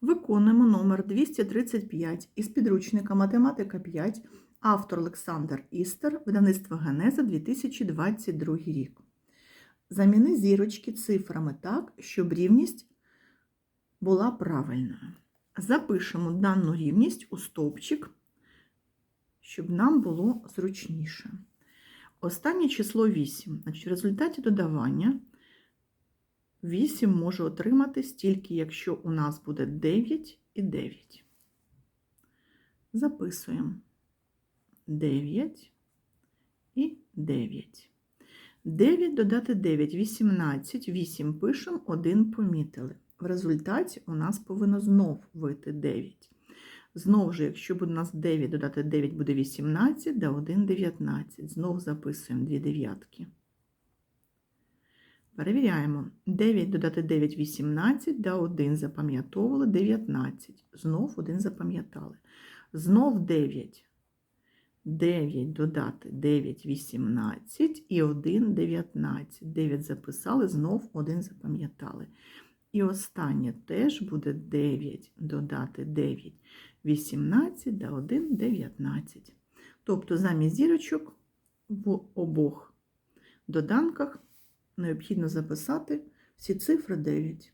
Виконуємо номер 235 із підручника Математика 5, автор Олександр Істер, видавництво Генеза 2022 рік. Заміни зірочки цифрами так, щоб рівність була правильною. Запишемо дану рівність у стовпчик, щоб нам було зручніше. Останнє число 8. Значить, в результаті додавання 8 може отримати стільки, якщо у нас буде 9 і 9. Записуємо 9 і 9. 9 додати 9, 18, 8 пишемо, 1 помітили. В результаті у нас повинно знов вийти 9. Знову ж, якщо у нас 9 додати 9 буде 18, да 1 19. Знову записуємо 2 дев'ятки. Перевіряємо. 9 додати 9 18, да 1 запам'ятовували 19. Знов 1 запам'ятали. Знов 9. 9 додати 9 18 і 1 19. 9 записали, знов 1 запам'ятали. І останнє теж буде 9 додати 9 18 да 1 19. Тобто замість зірочок в обох доданках необхідно записати всі цифри 9.